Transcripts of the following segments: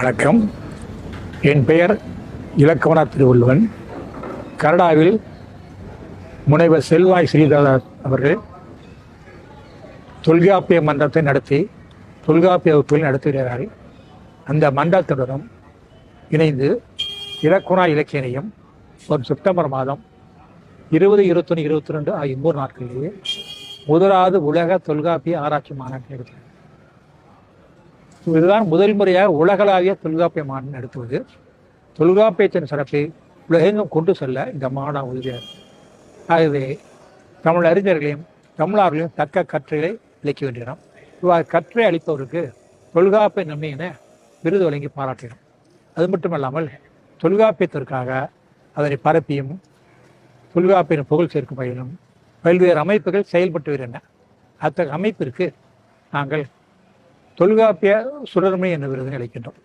வணக்கம். என் பெயர் இலக்கவனார் திருவள்ளுவன். கனடாவில் முனைவர் செல்வாய் ஸ்ரீதரர் அவர்கள் தொல்காப்பிய மன்றத்தை நடத்தி தொல்காப்பிய வகுப்பில் நடத்துகிறார்கள் அந்த மன்றத்துடனும் இணைந்து இலக்குணா இலக்கியனையும் ஒரு செப்டம்பர் மாதம் இருபது இருபத்தொன்று இருபத்தி ரெண்டு ஆகிய மூன்று நாட்களிலேயே முதலாவது உலக தொல்காப்பிய ஆராய்ச்சி மாநாட்டை நடத்தினார் இதுதான் முதல் முறையாக உலகளாவிய தொல்காப்பிய மாநாடு நடத்துவது. தொல்காப்பியத்தின் சிறப்பை உலகெங்கும் கொண்டு செல்ல இந்த மாநாடு உறுதியாக ஆகவே தமிழ் அறிஞர்களையும் தமிழர்களையும் தக்க கற்றைகளை இழைக்க வேண்டியோம் இவ்வாறு கற்றை அளிப்பவருக்கு தொல்காப்பிய நன்மை என விருது வழங்கி பாராட்டினோம் அது மட்டுமல்லாமல் தொல்காப்பியத்திற்காக அதனை பரப்பியும் தொல்காப்பியின் புகழ் சேர்க்கும் வகையிலும் பல்வேறு அமைப்புகள் செயல்பட்டு வருகின்றன. அத்தகைய அமைப்பிற்கு நாங்கள் தொல்காப்பிய சுடர்மை என்ற விருது அளிக்கின்றோம்.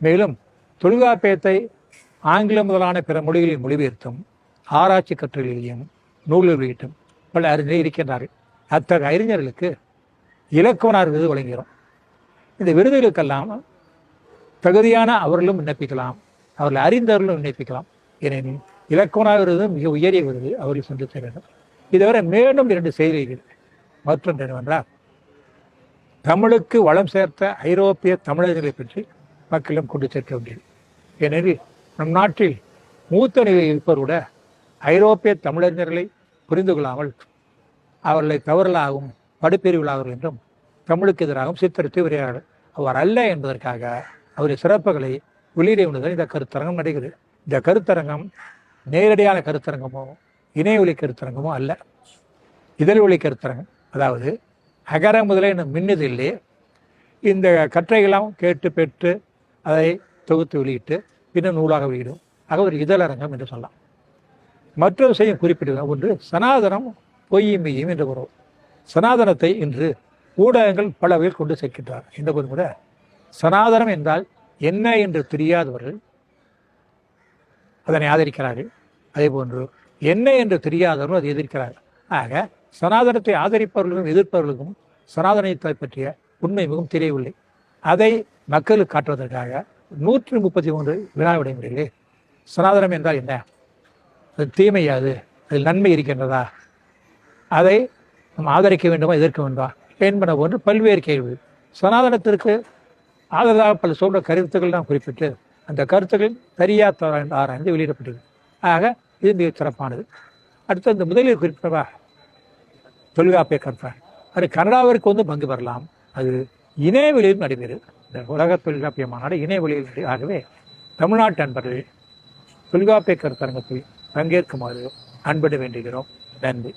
மேலும் தொல்காப்பியத்தை ஆங்கிலம் முதலான பிற மொழிகளில் மொழிபெயர்த்தும் ஆராய்ச்சி கட்டுரைகளையும் நூல்கள் வெளியிட்டும் பல அறிஞர் இருக்கின்றார்கள். அத்தகைய அறிஞர்களுக்கு இலக்குவனார் விருது வழங்குகிறோம். இந்த விருதுகளுக்கெல்லாம் தகுதியான அவர்களும் விண்ணப்பிக்கலாம் அவர்கள் அறிந்தவர்களும் விண்ணப்பிக்கலாம். ஏனெனில் இலக்குவனார் விருது மிக உயரிய விருது அவர்கள் சென்று சேர இதுவரை மேலும் இரண்டு செய்திகள் மற்றொன்று என்னவென்றால் தமிழுக்கு வளம் சேர்த்த ஐரோப்பிய தமிழர்களை பற்றி மக்களிடம் கொண்டு சேர்க்க வேண்டியது. ஏனெனில் நம் நாட்டில் மூத்த நிலையில் இருப்பவர் கூட ஐரோப்பிய தமிழறிஞர்களை புரிந்து கொள்ளாமல் அவர்களை தவறலாகவும் படுப்பிரிவுகளாகும் என்றும் தமிழுக்கு எதிராகவும் சித்தரித்து வருகிறார்கள் அவர் அல்ல என்பதற்காக அவருடைய சிறப்புகளை வெளியிட வேண்டியது இந்த கருத்தரங்கம் நடைகிறது இந்த கருத்தரங்கம் நேரடியான கருத்தரங்கமோ இணையொலி கருத்தரங்கமோ அல்ல. இதழ் ஒளி கருத்தரங்கம். அதாவது அகர முதலே இன்னும் மின்னிதிலே இந்த கற்றைகளாம் கேட்டு பெற்று அதை தொகுத்து வெளியிட்டு பின்னர் நூலாக வெளியிடும். ஆக ஒரு இதழரங்கம் என்று சொல்லலாம். மற்றொரு செய்யும் குறிப்பிடுகிறோம் ஒன்று சனாதனம் பொய்யும் மெய்யும் என்று உறவு சனாதனத்தை இன்று ஊடகங்கள் பல வகையில் கொண்டு சேர்க்கின்றார் இந்த போது கூட சனாதனம் என்றால் என்ன என்று தெரியாதவர்கள் அதனை ஆதரிக்கிறார்கள். அதே போன்று என்ன என்று தெரியாதவர்கள் அதை எதிர்க்கிறார்கள். ஆக சனாதனத்தை ஆதரிப்பவர்களுக்கும் எதிர்ப்பவர்களுக்கும் சனாதனத்தை பற்றிய உண்மை மிகவும் தெரியவில்லை. அதை மக்களுக்கு காட்டுவதற்காக நூற்றி முப்பத்தி மூன்று வினா விடைமுறைகளே சனாதனம் என்றால் என்ன? அது தீமையாது அதில் நன்மை இருக்கின்றதா? அதை நாம் ஆதரிக்க வேண்டுமா எதிர்க்க வேண்டுமா என்பன போன்று பல்வேறு கேள்வி சனாதனத்திற்கு ஆதரவாக பல சொல்ற கருத்துக்கள் நாம் குறிப்பிட்டு அந்த கருத்துக்கள் சரியா தவறா ஆராய்ந்து வெளியிடப்பட்டது. ஆக இது மிக சிறப்பானது. அடுத்து இந்த முதலில் குறிப்பிட்டவா தொல்காப்பிய கற்பார் அது கனடாவிற்கு வந்து பங்கு பெறலாம். அது இணைய வெளியில் நடைபெறும் இந்த உலக தொல்காப்பிய மாநாடு இணையவெளியில் நடை- ஆகவே தமிழ்நாட்டு அன்பர்கள் தொல்காப்பிய கருத்தரங்கத்தில் பங்கேற்குமாறு அன்பட வேண்டுகிறோம். நன்றி.